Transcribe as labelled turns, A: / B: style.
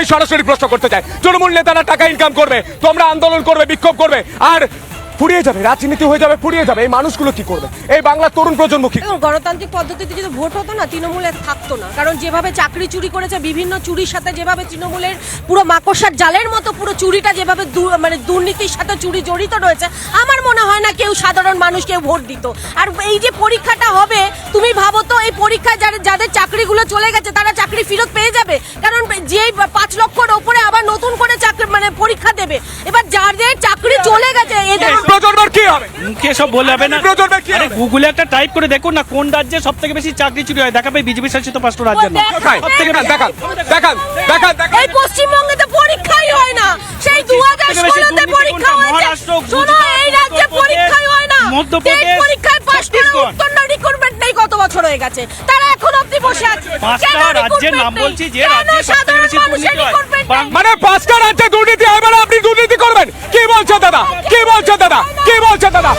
A: আমি সরাসরি প্রশ্ন করতে চাই। তৃণমূল নেতারা টাকা ইনকাম করবে, তোমরা আন্দোলন করবে, বিক্ষোভ করবে, আর ফুরিয়ে যাবে, রাজনীতি হয়ে যাবে, ফুরিয়ে যাবে, এই মানুষগুলো কি করবে? এই বাংলার তরুণ প্রজন্ম কি
B: গণতান্ত্রিক পদ্ধতিতে যদি ভোট হতো না, তৃণমূলে থাকতো না। কারণ যেভাবে চাকরি চুরি করেছে, বিভিন্ন চুরির সাথে যেভাবে তৃণমূলের পুরো মাকড়সার জালের মতো পুরো চুরিটা যেভাবে মানে দুর্নীতির সাথে চুরি জড়িত রয়েছে, আমার মনে হয় না কেউ সাধারণ মানুষ কেউ ভোট দিত। আর এই যে পরীক্ষাটা হবে, তুমি ভাবো তো এই পরীক্ষায় যাদের যাদের চাকরিগুলো চলে গেছে, তারা চাকরি ফেরত পেয়ে যাবে? কারণ যে পরীক্ষা দেবে। এবার যাদের চাকরি চলে গেছে এদের
A: প্রজন্মের কি হবে?
C: সব বলে হবে না।
A: প্রজন্মের কি
C: গুগলে একটা টাইপ করে দেখুন না কোন রাজ্যে সব থেকে বেশি চাকরি চুরি হয়। দেখাবে বিজেপি শাসিত পাঁচটা? সবথেকে
A: দেখান দেখান দেখান
B: এই পশ্চিমবঙ্গে তো পরীক্ষাই হয় না। সেই দু হাজার
C: সবথেকে বেশি
B: ষোলোতে
C: দুর্নীতি
B: পরীক্ষা হয়েছে। শোনো এই রাজ্যে পরীক্ষাই হয় না।
C: মধ্যপ্রদেশ,
B: পরীক্ষায় করে রিক্রুটমেন্ট নেই কত বছর হয়ে গেছে? তারা এখন অবধি বসে আছে।
C: পাঁচটা রাজ্যের নাম বলছি যে রাজ্যে বেশি হয়?
A: মানে পাঁচটা রাজ্যে দুর্নীতি হয় মানে আপনি দুর্নীতি করবেন। কি বলছো দাদা? কি বলছো দাদা? কি বলছো দাদা?